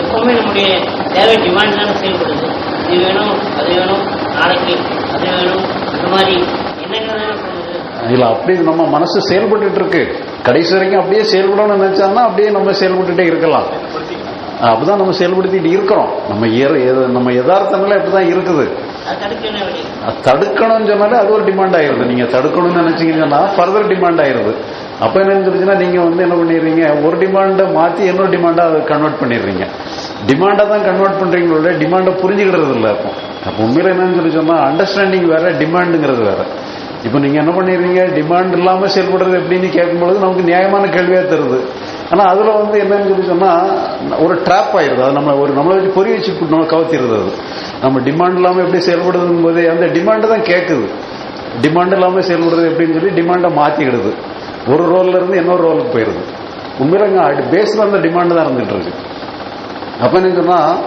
எப்பவுமே நம்முடைய தேவை டிமாண்ட் தானே செயல்படுது. இது வேணும் அது வேணும் நாளைக்கு அது வேணும் அந்த மாதிரி எண்ணங்கள் தானே பண்ணுது இல்ல அப்படி நம்ம மனசு செயல்பட்டுட்டு இருக்கு கடைசி வரைக்கும் அப்படியே செயல்படணும்னு நினைச்சாங்கன்னா அப்படியே நம்ம செயல்பட்டுட்டே இருக்கலாம். அப்படிதான் நம்ம செயல்படுத்திட்டு இருக்கிறோம். நம்ம நம்ம யதார்த்தங்களே அப்படிதான் இருக்குது. தடுக்கணும்னு சொன்னாலே அது ஒரு டிமாண்ட் ஆயிருது. நீங்க தடுக்கணும்னு நினைச்சீங்கன்னா ஃபர்தர் டிமாண்ட் ஆயிருது. அப்ப என்ன சொல்லுச்சுன்னா நீங்க வந்து என்ன பண்ணிடுறீங்க? ஒரு டிமாண்டை மாத்தி இன்னொரு டிமாண்டா அதை கன்வெர்ட் பண்ணிடுறீங்க. டிமாண்டை தான் கன்வெர்ட் பண்றீங்களோட டிமாண்டை புரிஞ்சுக்கிறது இல்லை அப்போ. அப்போ உண்மையில என்னன்னு சொல்லி சொன்னால் அண்டர்ஸ்டாண்டிங் வேற டிமாண்டுங்கிறது வேற. இப்போ நீங்க என்ன பண்ணிடுறீங்க? டிமாண்ட் இல்லாம செயல்படுறது எப்படின்னு கேட்கும்பொழுது நமக்கு நியாயமான கேள்வியா தருது ஆனா அதுல வந்து என்னன்னு சொல்லி சொன்னா ஒரு ட்ராப் ஆயிருது அது நம்ம ஒரு நம்மளை வச்சு பொறி வச்சு நம்ம கவுத்திடுது அது. நம்ம டிமாண்ட் இல்லாம எப்படி செயல்படுதுங்கும் போது அந்த டிமாண்ட் தான் கேட்குது. டிமாண்ட் இல்லாம செயல்படுறது எப்படின்னு சொல்லி டிமாண்டை மாத்திக்கிடுது. ஒரு ரோல்ல இருந்து இன்னொரு ரோலுக்கு போயிருது. உண்மையில பேஸ்ல அந்த டிமாண்ட் தான் இருந்துட்டு இருக்கு. அப்ப என்ன சொன்னால்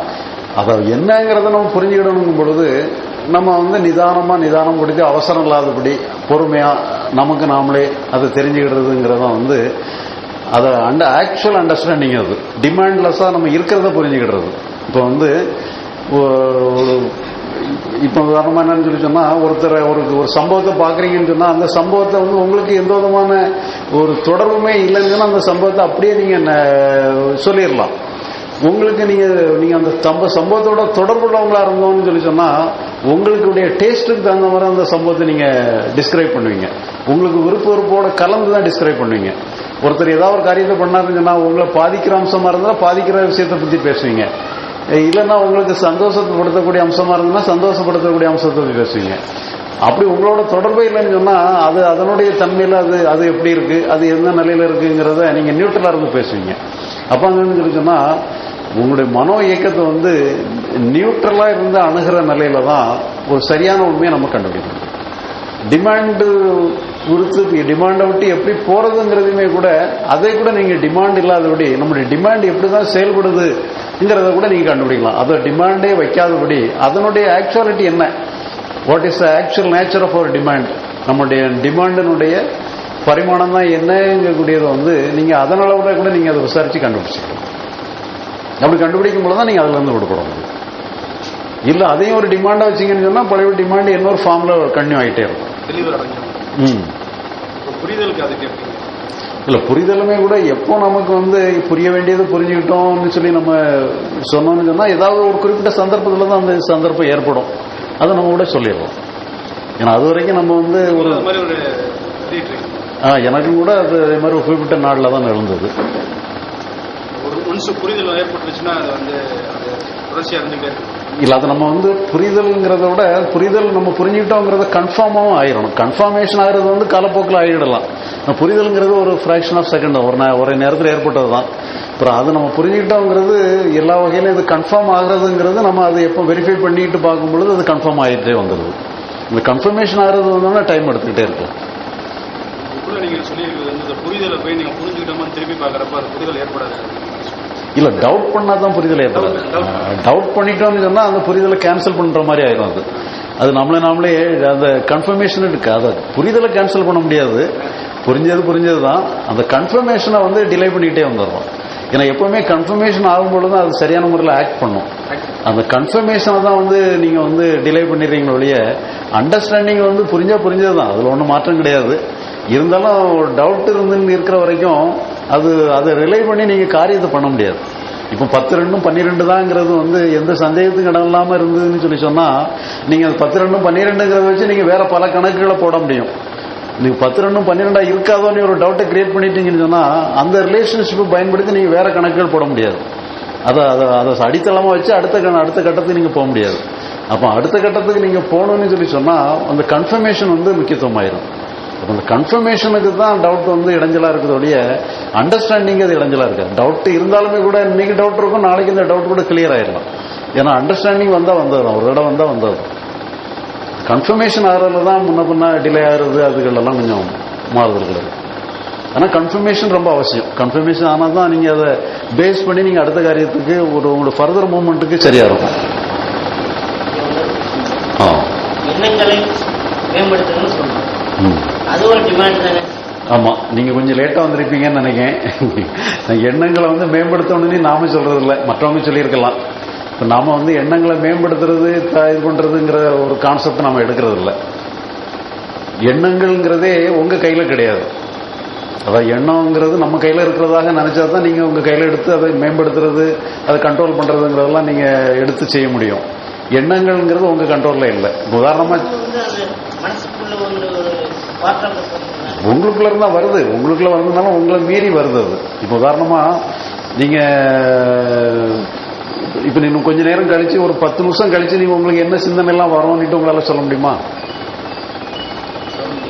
அதை என்னங்கிறத நம்ம புரிஞ்சுக்கிடணும் பொழுது நம்ம வந்து நிதானமா நிதானம் கொடுத்து அவசரம் இல்லாதபடி பொறுமையா நமக்கு நாமளே அதை தெரிஞ்சுக்கிடுறதுங்கிறத வந்து அதை அண்ட ஆக்சுவல் அண்டர்ஸ்டாண்டிங் அது. டிமாண்ட்லெஸ்ஸாக நம்ம இருக்கிறத புரிஞ்சுக்கிடுறது. இப்போ வந்து ஒரு இப்போ உதாரணமா என்னன்னு சொல்லி சொன்னா ஒருத்தர் ஒரு ஒரு சம்பவத்தை பாக்குறீங்கன்னு சொன்னா அந்த சம்பவத்தை வந்து உங்களுக்கு எந்த விதமான ஒரு தொடர்புமே இல்லைன்னு அந்த சம்பவத்தை அப்படியே நீங்க சொல்லிடலாம். உங்களுக்கு நீங்க நீங்க அந்த சம்ப சம்பவத்தோட தொடர்புள்ளவங்களா இருந்தோம்னு சொல்லி சொன்னா உங்களுக்குடைய டேஸ்ட்டுக்கு தகுந்த மாதிரி அந்த சம்பவத்தை நீங்க டிஸ்கிரைப் பண்ணுவீங்க. உங்களுக்கு விருப்ப விருப்போட கலந்து தான் டிஸ்கிரைப் பண்ணுவீங்க. ஒருத்தர் ஏதாவது ஒரு காரியத்தை பண்ணாருன்னு சொன்னா உங்களை பாதிக்கிற அம்சமா இருந்தா பாதிக்கிற விஷயத்தை பத்தி பேசுவீங்க. இல்லைன்னா உங்களுக்கு சந்தோஷப்படுத்தக்கூடிய அம்சமா இருந்ததுன்னா சந்தோஷப்படுத்தக்கூடிய அம்சத்தை பேசுவீங்க. அப்படி உங்களோட தொடர்பே இல்லைன்னு சொன்னா அது அதனுடைய தன்மையில அது அது எப்படி இருக்கு அது எந்த நிலையில இருக்குங்கிறத நீங்க நியூட்ரலா இருந்து பேசுவீங்க. அப்ப அங்க சொல்லி சொன்னா உங்களுடைய மனோ இயக்கத்தை வந்து நியூட்ரலா இருந்து அணுகிற நிலையில தான் ஒரு சரியான உண்மையை நம்ம கண்டுபிடிக்கணும். டிமாண்டு குறித்து டிமாண்டை விட்டு எப்படி போறதுங்கிறதுமே கூட அதை கூட நீங்க டிமாண்ட் இல்லாதபடி நம்முடைய டிமாண்ட் எப்படி தான் செயல்படுதுங்கிறத கூட நீங்க கண்டுபிடிக்கலாம். அதை டிமாண்டே வைக்காதபடி அதனுடைய ஆக்சுவாலிட்டி என்ன? What is the actual nature of our demand நம்முடைய டிமாண்டினுடைய பரிமாணம் தான் என்னங்கக்கூடியதை வந்து நீங்க அதனால கூட கூட நீங்க அதை விசாரிச்சு கண்டுபிடிச்சிக்கலாம். அப்படி கண்டுபிடிக்கும் போது தான் நீங்க அதுல இருந்து இல்லை இல்ல அதையும் ஒரு டிமாண்டா வச்சீங்கன்னு சொன்னா பழைய டிமாண்ட் இன்னொரு ஃபார்ம்ல கன்யூ ஆகிட்டே இருக்கும். புரிதலுக்கு அதுக்கு எப்படி இல்ல புரிதலுமே கூட எப்போ நமக்கு வந்து புரிய வேண்டியது புரிஞ்சுக்கிட்டோம்னு சொல்லி நம்ம சொன்னோம்னு சொன்னா ஏதாவது ஒரு குறிப்பிட்ட சந்தர்ப்பத்துல தான் அந்த சந்தர்ப்பம் ஏற்படும். அதை நம்ம கூட சொல்லிடுறோம். ஏன்னா அது வரைக்கும் நம்ம வந்து ஒரு ஆ, எனக்கும் கூட அது அதே மாதிரி ஒரு குறிப்பிட்ட நாளில் தான் நடந்தது. ஒரு ஒன்ஸ் புரிதல் ஏற்பட்டுச்சுன்னா அது வந்து தொடர்ச்சியாக இருந்துகிட்டே இருக்கும். இல்லை அது நம்ம வந்து புரிதல்ங்கிறத விட புரிதல் நம்ம புரிஞ்சுக்கிட்டோங்கிறத கன்ஃபார்மாகவும் ஆயிடணும். கன்ஃபார்மேஷன் ஆகிறது வந்து காலப்போக்கில் ஆகிடலாம். ஆனா புரிதல்ங்கிறது ஒரு ஃப்ராக்ஷன் ஆஃப் செகண்ட் ஒரு நே- ஒரு நேரத்தில் ஏற்பட்டது தான் அப்புறம் அது நம்ம புரிஞ்சுக்கிட்டோங்கிறது எல்லா வகையிலும் இது கன்ஃபார்ம் ஆகுறதுங்கிறது நம்ம அதை எப்போ வெரிஃபை பண்ணிட்டு பார்க்கும் பொழுது அது கன்ஃபார்ம் ஆகிட்டே வந்துடுது இந்த கன்ஃபர்மேஷன் ஆகிறது வந்தோம்னா டைம் எடுத்துக்கிட்டே இருக்கு சொல்லியிருக்கிறது வந்து புரிதலை போய் நீங்கள் புரிஞ்சுக்கிட்டோமா திருப்பி பார்க்குறப்ப அது புரிதல் ஏற்படாது. இல்ல டவுட் பண்ணா தான் புரிதல் ஏற்படாது. டவுட் பண்ணிட்டோம்னு சொன்னா அந்த புரிதலை கேன்சல் பண்ற மாதிரி ஆயிடும் அது. அது நம்மளே நாமளே அந்த கன்ஃபர்மேஷன் இருக்கு அதை. புரிதலை கேன்சல் பண்ண முடியாது. புரிஞ்சது புரிஞ்சது தான் அந்த கன்ஃபர்மேஷனை வந்து டிலே பண்ணிக்கிட்டே வந்துடுறோம். ஏன்னா எப்பவுமே கன்ஃபர்மேஷன் ஆகும்பொழுது தான் அது சரியான முறையில் ஆக்ட் பண்ணும். அந்த கன்ஃபர்மேஷனை தான் வந்து நீங்க வந்து டிலே பண்ணிடுறீங்களே ஒழிய அண்டர்ஸ்டாண்டிங் வந்து புரிஞ்சா புரிஞ்சது தான் அதுல ஒன்றும் மாற்றம் கிடையாது. இருந்தாலும் ஒரு டவுட் இருந்து இருக்கிற வரைக்கும் அது அதை ரிலே பண்ணி நீங்க காரியத்தை பண்ண முடியாது. இப்போ பத்து ரெண்டும் பன்னிரெண்டு தாங்கிறது வந்து எந்த சந்தேகத்துக்கு இடம் இல்லாம இருந்ததுன்னு சொல்லி சொன்னா நீங்க அது பத்து ரெண்டும் பன்னிரெண்டுங்கிறத வச்சு நீங்க வேற பல கணக்குகளை போட முடியும். நீங்க பத்து ரெண்டும் பன்னிரெண்டா இருக்காதோன்னு ஒரு டவுட்டை கிரியேட் பண்ணிட்டீங்கன்னு சொன்னா அந்த ரிலேஷன்ஷிப்பை பயன்படுத்தி நீங்க வேற கணக்குகள் போட முடியாது. அதை அதை அதை அடித்தளமாக வச்சு அடுத்த கண- அடுத்த கட்டத்துக்கு நீங்கள் போக முடியாது. அப்போ அடுத்த கட்டத்துக்கு நீங்கள் போகணும்னு சொல்லி சொன்னால் அந்த கன்ஃபர்மேஷன் வந்து முக்கியத்துவம் ஆயிரும் அந்த கன்ஃபர்மேஷனுக்கு தான் டவுட் வந்து இடைஞ்சலா இருக்குது ஒழிய அண்டர்ஸ்டாண்டிங் அது இடைஞ்சலா இருக்கு. டவுட் இருந்தாலுமே கூட இன்னைக்கு டவுட் இருக்கும் நாளைக்கு இந்த டவுட் கூட கிளியர் ஆயிடலாம். ஏன்னா அண்டர்ஸ்டாண்டிங் வந்தா வந்தது தான் ஒரு தடவை வந்தா வந்தது கன்ஃபர்மேஷன் ஆகிறதுல தான் முன்ன பின்ன டிலே ஆகுறது அதுகள் எல்லாம் கொஞ்சம் மாறுதல்கள் இருக்கு ஆனா கன்ஃபர்மேஷன் ரொம்ப அவசியம். கன்ஃபர்மேஷன் ஆனால் தான் நீங்க அதை பேஸ் பண்ணி நீங்க அடுத்த காரியத்துக்கு ஒரு உங்களோட ஃபர்தர் மூவ்மெண்ட்டுக்கு சரியா இருக்கும். ஆ. எண்ணங்களை மேம்படுத்தணும்னு ம். அது ஒரு டிமாண்ட் தானே. ஆமா நீங்க கொஞ்சம் லேட்டா வந்திருப்பீங்கன்னு நினைக்கிறேன். நான் எண்ணங்களை வந்து மேம்படுத்தணும்னு நாம சொல்றது இல்ல மற்றவங்க சொல்லியிருக்கலாம். இப்ப நாம வந்து எண்ணங்களை மேம்படுத்துறது இது பண்றதுங்கிற ஒரு கான்செப்ட் நாம எடுக்கிறது இல்ல எண்ணங்கள்ங்கிறதே உங்க கையில கிடையாது. அதான் எண்ணம்ங்கிறது நம்ம கையில இருக்கிறதாக நினைச்சா தான் நீங்க உங்க கையில எடுத்து அதை மேம்படுத்துறது அதை கண்ட்ரோல் பண்றதுங்கிறதெல்லாம் நீங்க எடுத்து செய்ய முடியும். எண்ணங்கள்ங்கிறது உங்க கண்ட்ரோல்ல இல்லை. உதாரணமா உங்களுக்குள்ள இருந்தா வருது. உங்களுக்குள்ள வந்ததுனால உங்களை மீறி வருது அது. இப்போ உதாரணமா நீங்க இப்ப நீங்க கொஞ்ச நேரம் கழிச்சு ஒரு பத்து நிமிஷம் கழிச்சு நீங்க உங்களுக்கு என்ன சிந்தனை எல்லாம் வரும்னுட்டு உங்களால சொல்ல முடியுமா?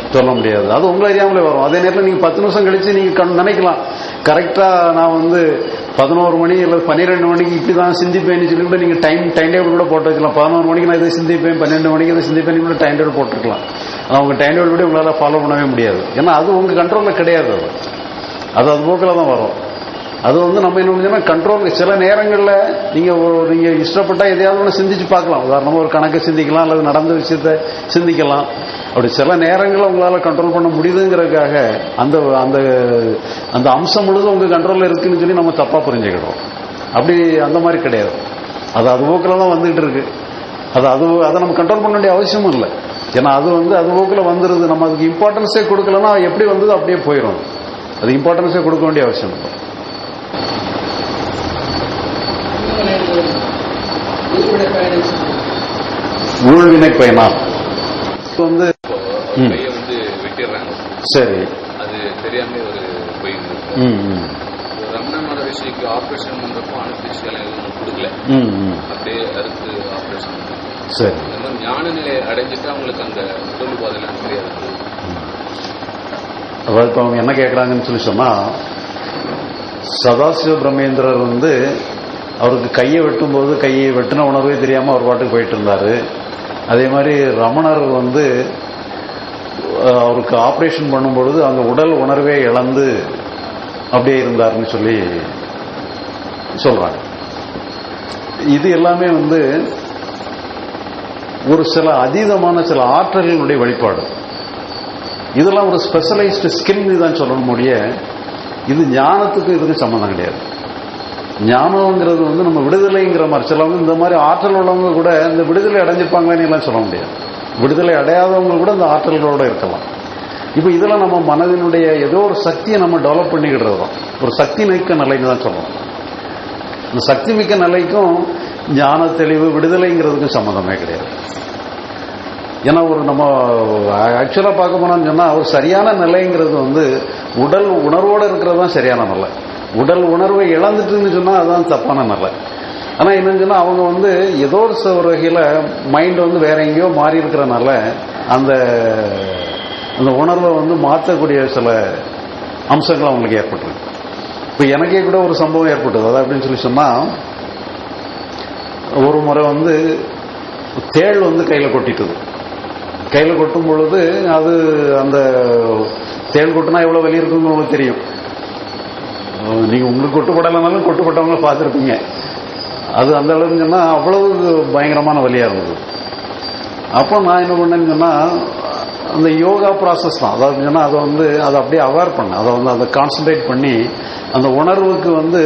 சொல்ல முடியாது. அது உங்களை அறியாமலே வரும். அதே நேரத்தில் நீங்க பத்து நிமிஷம் கழிச்சு நீங்க கண் நினைக்கலாம். கரெக்டா நான் வந்து பதினோரு மணி இல்ல பன்னிரெண்டு மணிக்கு இப்படிதான் சிந்திப்பேன்னு சொல்லி கூட நீங்க டைம் டைம் டேபிள் கூட போட்டு வச்சுக்கலாம். பதினோரு மணிக்கு நான் இதை சிந்திப்பேன் பன்னெண்டு மணிக்கு இதை சிந்திப்பேன் கூட டைம் டேபிள் போட்டுருக்கலாம். அவங்க உங்க டைம் டேபிள் ஃபாலோ பண்ணவே முடியாது. ஏன்னா அது உங்கள் கண்ட்ரோலில் கிடையாது அது. அது அது போக்கில் தான் வரும். அது வந்து நம்ம என்ன பண்ணோம்னா கண்ட்ரோல் சில நேரங்களில் நீங்கள் நீங்கள் இஷ்டப்பட்டால் எதையாவது ஒன்று சிந்திச்சு பார்க்கலாம். உதாரணமாக ஒரு கணக்கை சிந்திக்கலாம் அல்லது நடந்த விஷயத்த சிந்திக்கலாம். அப்படி சில நேரங்களில் உங்களால் கண்ட்ரோல் பண்ண முடியுதுங்கிறதுக்காக அந்த அந்த அந்த அம்சம் முழுதும் உங்கள் கண்ட்ரோலில் இருக்குன்னு சொல்லி நம்ம தப்பாக புரிஞ்சுக்கிடுறோம். அப்படி அந்த மாதிரி கிடையாது. அது அது போக்கில் தான் வந்துகிட்டு இருக்கு. அது அது அதை நம்ம கண்ட்ரோல் பண்ண வேண்டிய அவசியமும் இல்லை. ஏன்னா அது வந்து அது போக்கில் வந்துருது. நம்ம அதுக்கு இம்பார்ட்டன்ஸே கொடுக்கலன்னா எப்படி வந்ததோ அப்படியே போயிடும் அது இம்பார்ட்டன்ஸே கொடுக்க வேண்டிய அவசியம் இல்லை. ஊழ்வினை பயனா? வந்து சரி. அது தெரியாம ஒரு போயிருக்கு ம் ம். ரமண மகரிஷிக்கு ஆபரேஷன் பண்றப்போ அனுப்பிச்சிகள் எதுவும் கொடுக்கல. ம் ம். அப்படியே அறுத்து ஆபரேஷன் சரி. ஞான நிலை அடைஞ்சிட்டு அவங்களுக்கு அந்த உடல் உபாதைலாம் தெரியாது அதாவது இப்போ அவங்க என்ன கேட்குறாங்கன்னு சொல்லி சொன்னா சதாசிவ பிரம்மேந்திரர் வந்து அவருக்கு கையை வெட்டும்போது கையை வெட்டின உணர்வே தெரியாம அவர் பாட்டுக்கு போயிட்டு இருந்தாரு. அதே மாதிரி ரமணர் வந்து அவருக்கு ஆபரேஷன் பண்ணும்பொழுது அந்த உடல் உணர்வே இழந்து அப்படியே இருந்தாருன்னு சொல்லி சொல்றாங்க. இது எல்லாமே வந்து ஒரு சில அதீதமான சில ஆற்றல்களுடைய வெளிப்பாடு. இதெல்லாம் ஒரு ஸ்பெஷலைஸ்டு ஸ்கில் தான் சொல்லணும் முடிய இது ஞானத்துக்கு இதுக்கு சம்மந்தம் கிடையாது. ஞானம்ங்கிறது வந்து நம்ம விடுதலைங்கிற மாதிரி சிலவங்க இந்த மாதிரி ஆற்றல் உள்ளவங்க கூட இந்த விடுதலை அடைஞ்சிருப்பாங்கன்னு எல்லாம் சொல்ல முடியாது. விடுதலை அடையாதவங்க கூட இந்த ஆற்றல்களோடு இருக்கலாம். இப்போ இதெல்லாம் நம்ம மனதினுடைய ஏதோ ஒரு சக்தியை நம்ம டெவலப் பண்ணிக்கிட்டு தான் ஒரு சக்தி மிக்க நிலைன்னு தான் சொல்லணும். இந்த சக்தி மிக்க நிலைக்கும் ஞான தெளிவு விடுதலைங்கிறதுக்கும் சம்மந்தமே கிடையாது. ஏன்னா ஒரு நம்ம ஆக்சுவலாக பார்க்க போனோம்னு சொன்னால் ஒரு சரியான நிலைங்கிறது வந்து உடல் உணர்வோடு இருக்கிறது தான் சரியான நிலை. உடல் உணர்வை இழந்துட்டுன்னு சொன்னால் அதுதான் தப்பான நிலை. ஆனால் என்னன்னு சொன்னால் அவங்க வந்து ஏதோ ஒரு ஒரு வகையில் மைண்ட் வந்து வேற எங்கேயோ மாறி இருக்கிறனால அந்த அந்த உணர்வை வந்து மாற்றக்கூடிய சில அம்சங்கள் அவங்களுக்கு ஏற்பட்டிருக்கு. இப்போ எனக்கே கூட ஒரு சம்பவம் ஏற்பட்டது. அது அப்படின்னு சொல்லி சொன்னால் ஒரு முறை வந்து தேள் வந்து கையில் கொட்டிட்டது. கையில் கொட்டும் பொழுது அது அந்த தேள் கொட்டினா எவ்வளோ வலி இருக்குன்னு உங்களுக்கு தெரியும். நீங்கள் உங்களுக்கு கொட்டுப்படலைனாலும் கொட்டுப்பட்டவங்கள பார்த்துருப்பீங்க. அது அந்த அளவுக்கு சொன்னா அவ்வளவு பயங்கரமான வழியாக இருந்தது. அப்போ நான் என்ன பண்ணேன்னு சொன்னால் அந்த யோகா ப்ராசஸ் தான். அதாவது சொன்னால் அதை வந்து அதை அப்படியே அவேர் பண்ணேன் அதை வந்து அதை கான்சென்ட்ரேட் பண்ணி அந்த உணர்வுக்கு வந்து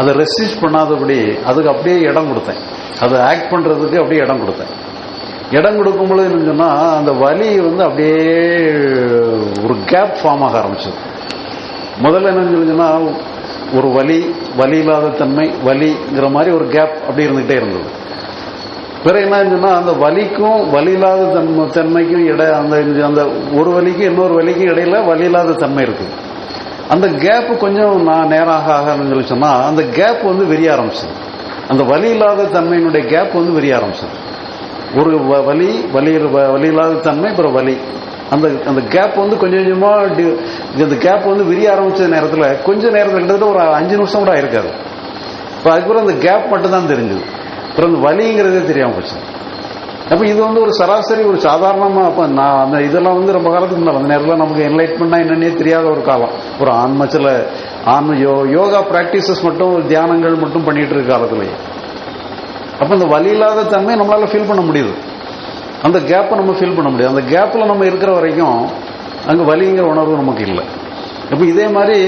அதை ரெசிஸ்ட் பண்ணாதபடி அதுக்கு அப்படியே இடம் கொடுத்தேன். அதை ஆக்ட் பண்ணுறதுக்கு அப்படியே இடம் கொடுத்தேன். இடம் கொடுக்கும் பொழுது என்ன அந்த வலி வந்து அப்படியே ஒரு கேப் ஃபார்ம் ஆக ஆரம்பிச்சது. முதல்ல என்ன சொல்லுங்கன்னா ஒரு வலி வலி இல்லாத தன்மை வலிங்கிற மாதிரி ஒரு கேப் அப்படி இருந்துகிட்டே இருந்தது. பிறகு என்ன ஆச்சுன்னா அந்த வலிக்கும் வலி இல்லாத தன்மை தன்மைக்கும் இடை அந்த அந்த ஒரு வலிக்கும் இன்னொரு வலிக்கும் இடையில வலி இல்லாத தன்மை இருக்கு. அந்த கேப் கொஞ்சம் நான் நேராக ஆகணும்னு சொல்லி சொன்னா அந்த கேப் வந்து விரிய ஆரம்பிச்சது. அந்த வலி இல்லாத தன்மையினுடைய கேப் வந்து விரிய ஆரம்பிச்சது. ஒரு வலி வலி வ- வலி இல்லாத தன்மை அப்புறம் வலி. அந்த அந்த கேப் வந்து கொஞ்சம் கொஞ்சமா இந்த கேப் வந்து விரிய ஆரம்பிச்ச நேரத்தில் கொஞ்சம் நேரத்தில் கிட்டத்தட்ட ஒரு அஞ்சு நிமிஷம் கூட ஆயிருக்காது. இப்போ அதுக்கப்புறம் அந்த கேப் மட்டும் தான் தெரிஞ்சது. அப்புறம் வலிங்கிறதே தெரியாம போச்சு. அப்ப இது வந்து ஒரு சராசரி ஒரு சாதாரணமா அப்ப நான் அந்த இதெல்லாம் வந்து ரொம்ப காலத்துக்கு முன்னால் அந்த நேரத்தில் நமக்கு என்லைட்மெண்ட்னா என்னன்னே தெரியாத ஒரு காலம். ஒரு ஆன்ம சில ஆன்ம யோ யோகா பிராக்டிசஸ் மட்டும் தியானங்கள் மட்டும் பண்ணிட்டு இருக்க காலத்துலேயே. அப்ப இந்த வலி இல்லாத தன்மை நம்மளால ஃபீல் பண்ண முடியுது. அந்த கேப்பை நம்ம ஃபீல் பண்ண முடியாது. அந்த கேப்பில் நம்ம இருக்கிற வரைக்கும் அங்கே வலிங்கிற உணர்வு நமக்கு இல்லை. இப்போ இதே மாதிரி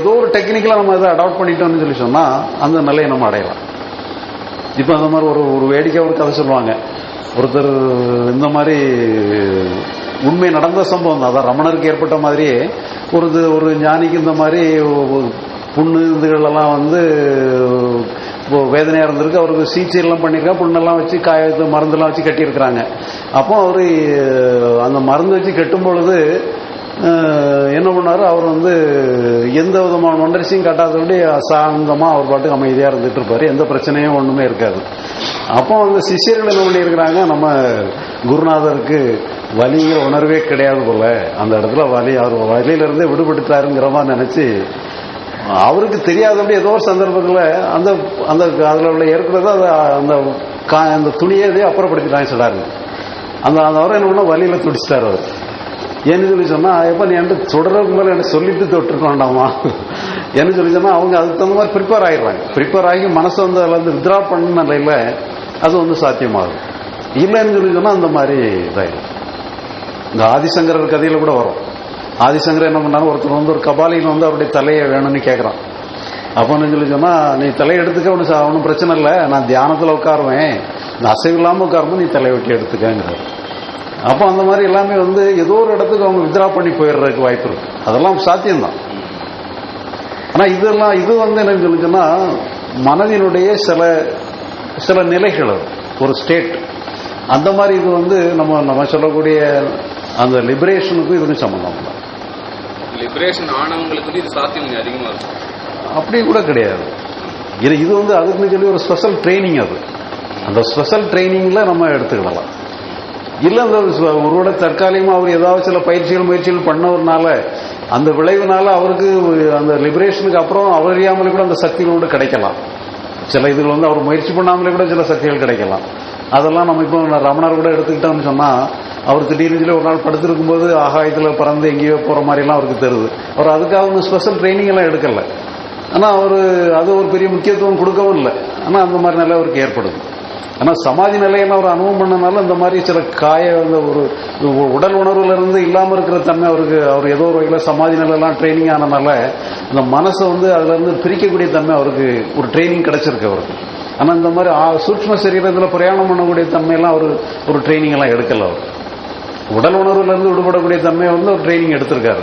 ஏதோ ஒரு டெக்னிக்கலாக நம்ம இதை அடாப்ட் பண்ணிட்டோம்னு சொல்லி சொன்னால் அந்த நிலையை நம்ம அடையலாம். இப்போ அந்த மாதிரி ஒரு ஒரு வேடிக்கை ஒரு கதை சொல்லுவாங்க. ஒருத்தர் இந்த மாதிரி உண்மை நடந்த சம்பவம் தான். அதான் ரமணருக்கு ஏற்பட்ட மாதிரியே ஒரு ஒரு ஞானிக்கு இந்த மாதிரி ஒரு புண்ணு இதுகளெல்லாம் வந்து இப்போ வேதனையாக இருந்திருக்கு. அவருக்கு சீச்சையெல்லாம் பண்ணியிருக்கா புண்ணெல்லாம் வச்சு காயத்து மருந்தெல்லாம் வச்சு கட்டியிருக்கிறாங்க. அப்போ அவர் அந்த மருந்து வச்சு கட்டும் பொழுது என்ன பண்ணாரு? அவர் வந்து எந்த விதமான ஒன்றரிசையும் காட்டாதபடி சாந்தமா அவர் பாட்டுக்கு அமைதியா இருந்துட்டு இருப்பாரு. எந்த பிரச்சனையும் ஒண்ணுமே இருக்காது. அப்போ வந்து சிஷியர்கள் என்ன பண்ணியிருக்கிறாங்க? நம்ம குருநாதருக்கு வலிங்கிற உணர்வே கிடையாது போல. அந்த இடத்துல வலி அவர் வலியிலிருந்தே விடுபட்டுட்டாருங்கிற மாதிரி நினைச்சு அவருக்கு தெரியாதபடி ஏதோ ஒரு சந்தர்ப்பத்தில் அந்த அந்த அதில் உள்ள ஏற்கிறது அதை அந்த கா- அந்த துணியை அப்புறப்படுத்திட்டாங்க சொல்லாரு அந்த அந்த அவரை என்ன பண்ணால் வலியில் துடிச்சிட்டார் அவர். ஏன்னு சொல்லி சொன்னா எப்ப நீ என்கிட்ட தொடர்றதுக்கு மேல என்ன சொல்லிட்டு தொட்டிருக்க வேண்டாமா என்ன சொல்லி சொன்னா அவங்க அதுக்கு தகுந்த மாதிரி ப்ரிப்பேர் ஆகிடுறாங்க ப்ரிப்பேர் ஆகி மனசை வந்து அதில் வந்து வித்ரா பண்ண நிலையில அது வந்து சாத்தியமாகும். இல்லைன்னு சொல்லி சொன்னா அந்த மாதிரி இதாயிடும். இந்த ஆதிசங்கரர் கதையில கூட வரும். ஆதிசங்கர் என்ன பண்ணாரு ஒருத்தர் வந்து ஒரு கபாலியில் வந்து அவருடைய தலையை வேணும்னு கேட்குறான் அப்போன்னு சொல்லி சொன்னா நீ தலையை எடுத்துக்க ஒன்றும் ஒன்றும் பிரச்சனை இல்லை. நான் தியானத்தில் உட்காருவேன். இந்த அசைவு இல்லாமல் உட்காரும்போது நீ தலையை வெட்டி எடுத்துக்கங்கிறார். அப்போ அந்த மாதிரி எல்லாமே வந்து ஏதோ ஒரு இடத்துக்கு அவங்க வித்ரா பண்ணி போயிடுறதுக்கு வாய்ப்பு இருக்கு. அதெல்லாம் சாத்தியம்தான். ஆனா இதெல்லாம் இது வந்து என்னன்னு சொல்லி சொன்னா மனதினுடைய சில சில நிலைகள். ஒரு ஸ்டேட் அந்த மாதிரி இது வந்து நம்ம நம்ம சொல்லக்கூடிய அந்த லிபரேஷனுக்கும் இதுக்கும் சம்பந்தம் இல்லை. லிபரேஷன் ஆனவங்களுக்கு வந்து இது சாத்தியம் கொஞ்சம் அதிகமா இருக்கும் அப்படி கூட கிடையாது. இது இது வந்து அதுக்குன்னு சொல்லி ஒரு ஸ்பெஷல் ட்ரைனிங் அது. அந்த ஸ்பெஷல் ட்ரைனிங்ல நம்ம எடுத்துக்கிடலாம். இல்லை அந்த ஸ்வ- ஒருவேளை தற்காலிகமாக அவர் ஏதாவது சில பயிற்சிகள் முயற்சிகள் பண்ணவர்னால அந்த விளைவுனால அவருக்கு அந்த லிபரேஷனுக்கு அப்புறம் அவர் அறியாமலே கூட அந்த சக்திகள் கூட கிடைக்கலாம். சில இதுகள் வந்து அவர் முயற்சி பண்ணாமலே கூட சில சக்திகள் கிடைக்கலாம். அதெல்லாம் நம்ம இப்போ ரமணர் கூட எடுத்துக்கிட்டோம்னு சொன்னால் அவர் திடீர்னு சொல்லி ஒரு நாள் படுத்திருக்கும் போது ஆகாயத்தில் பறந்து எங்கேயோ போகிற மாதிரிலாம் அவருக்கு தருது அவர் அதுக்காக ஒன்றும் ஸ்பெஷல் ட்ரைனிங் எல்லாம் எடுக்கலை. ஆனால் அவர் அது ஒரு பெரிய முக்கியத்துவம் கொடுக்கவும் இல்லை. ஆனால் அந்த மாதிரி நிலை அவருக்கு ஏற்படுது. ஆனால் சமாதி நிலையை அவர் அனுபவம் பண்ணனால இந்த மாதிரி சில காய அந்த ஒரு உடல் உணர்வுல இருந்து இல்லாமல் இருக்கிற தன்மை அவருக்கு அவர் ஏதோ ஒரு வகையில் சமாதி நிலையெல்லாம் ட்ரைனிங் ஆனனால இந்த மனசை வந்து அதுல இருந்து பிரிக்கக்கூடிய தன்மை அவருக்கு ஒரு ட்ரைனிங் கிடைச்சிருக்கு அவருக்கு. ஆனால் இந்த மாதிரி சூட்ச்ம சரீரத்தில் பிரயாணம் பண்ணக்கூடிய தன்மையெல்லாம் அவர் ஒரு ட்ரைனிங் எல்லாம் எடுக்கல அவர். உடல் உணர்வுல இருந்து விடுபடக்கூடிய தன்மையை வந்து ஒரு ட்ரைனிங் எடுத்திருக்காரு.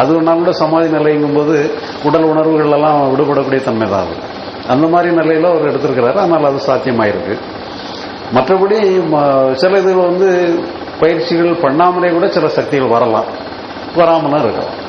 அது ஒன்றா கூட சமாதி நிலைங்கும் போது உடல் உணர்வுகள் எல்லாம் விடுபடக்கூடிய தன்மை தான் அது. அந்த மாதிரி நிலையில அவர் எடுத்திருக்கிறாரு அதனால அது சாத்தியமாயிருக்கு. மற்றபடி ம- சில இது வந்து பயிற்சிகள் பண்ணாமலே கூட சில சக்திகள் வரலாம். வராமலாம் இருக்கலாம்.